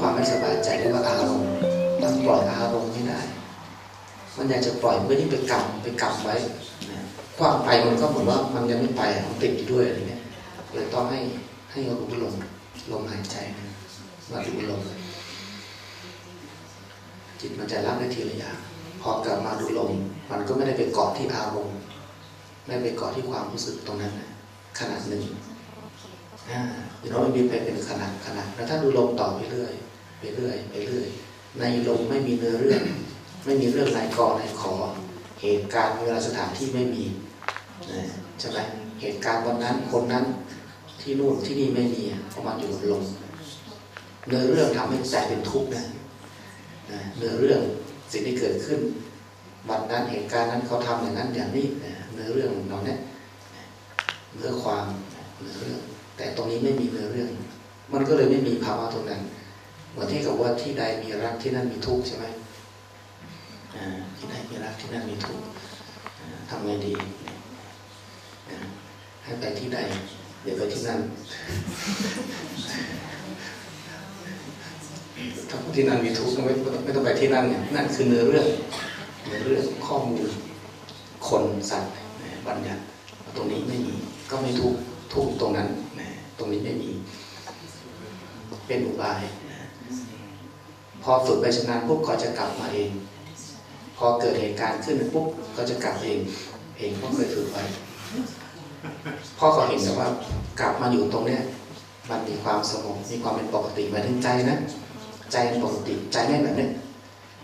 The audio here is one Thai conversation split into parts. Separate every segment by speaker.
Speaker 1: ความไม่สบายใจเรียกว่าอารมณ์ต้องปล่อยอารมณ์ไม่ได้มันอยากจะปล่อยเมันก็ยิ่ไปกำไปกำไว้ความไปมันก็เหมือนว่ามันยังไม่ไปมันติดอยู่ด้วยอะไรเงี้ยเลยต้องให้ให้เรารู้ลมลมหายใจนะมาดูลมจิตมันจะรับได้ทีละอย่างพอกลับมาดูลมมันก็ไม่ได้ไปเกาะที่อารมณ์ไม่ไปเกาะที่ความรู้สึกตรงนั้นขนาดหนึ่ง อ่าเดี๋ยวเราไม่มีไปเป็นขนาดขนาดแล้วถ้าดูลมต่อไปเรื่อยไปเรื่อยไปเรื่อย ในลมไม่มีเนื้อเรื่อง ไม่มีเรื่องนายกรนายขอ เหตุการณ์เวลาสถานที่ไม่มีนะใช่ไหมเหตุการณ์วันนั้นคนนั้นที่นู่นที่นี่ไม่มีเพราะมันอยู่กับลมเนื้อเรื่องทำให้ใจเป็นทุกข์นะเนื้อเรื่องสิ่งที่เกิดขึ้น วันนั้นเหตุการณ์นั้นเขาทำอย่างนั้นอย่างนี้เนื้อเรื่องเราเนี่ยเนื้อความเนื้อเรื่อง ต่ตรงนี้ไม่มีเนื้อเรื่อง มันก็เลยไม่มีภาวะตรงนั้น เหมือนที่กับว่าที่ใดมีรักที่นั่นมีทุกข์ใช่ไหมอ่าที่ใดมีรักที่นั่นมีทุกข์ทำไงดีให้ไปที่ใดเดี๋ยวไปที่นั่นถ้าที่นั่นมีทุกข์ก็ไม่ไม่ต้องไปที่นั่นเนี่ยนั่นคือเนื้อเรื่องเนื้อเรื่องข้อมูลคนสัตว์บัญญัติตรงนี้ไม่มีก็ไม่ทุกข์ทุกข์ตรงนั้นนะ นี้ไม่มี เป็นอุบาย พอฝึกไปชำนาญปุ๊บก็จะกลับมาเอง พอเกิดเหตุการณ์ขึ้นปุ๊บก็จะกลับเอง เองก็เคยฝึกไว้พ่อก็เห็นแต่ว่ากลับมาอยู่ตรงเนี้ยมันมีความสงบมีความเป็นปกติหมายถึงใจนะ ใจเป็นปกติใจไม่แบบนี้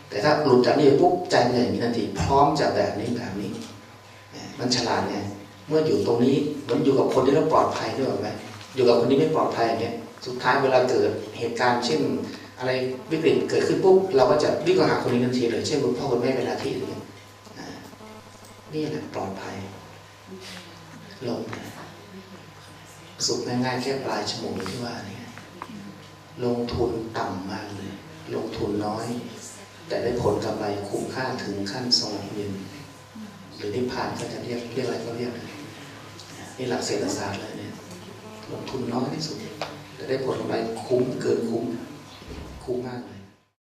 Speaker 1: แต่ถ้าหลุดจากนี้ปุ๊บใจมันอย่างนี้ทันทีพร้อมจะแบบนี้แบบนี้ มันฉลาดไงเมื่ออยู่ตรงนี้มันอยู่กับคนที่เราปลอดภัยด้วยไหม อยู่กับคนที่ไม่ปลอดภัยอย่างเงี้ยสุดท้ายเวลาเกิดเหตุการณ์เช่น อะไรวิกฤตเกิดขึ้นปุ๊บเราก็จะวิ่งเข้าหาคนนี้ทันทีเลยเช่นคุณพ่อคุณแม่เวลาที่อย่างเงี้ยอ่านี่แหละปลอดภัยลงสุขง่ายๆแค่ปลายชั่วโมงที่ว่านี่ไงลงทุนต่ำมากเลย ลงทุนน้อย แต่ได้ผลกำไรคุ้มค่าถึงขั้นสงบเย็นหรือนิพพานก็จะเรียกเรียกอะไรก็เรียกนี่หลักเศรษฐศาสตร์เลยเนี่ย ลงทุนน้อยที่สุด แต่ได้ผลกำไรคุ้มเกินคุ้มคุ้มมากเลย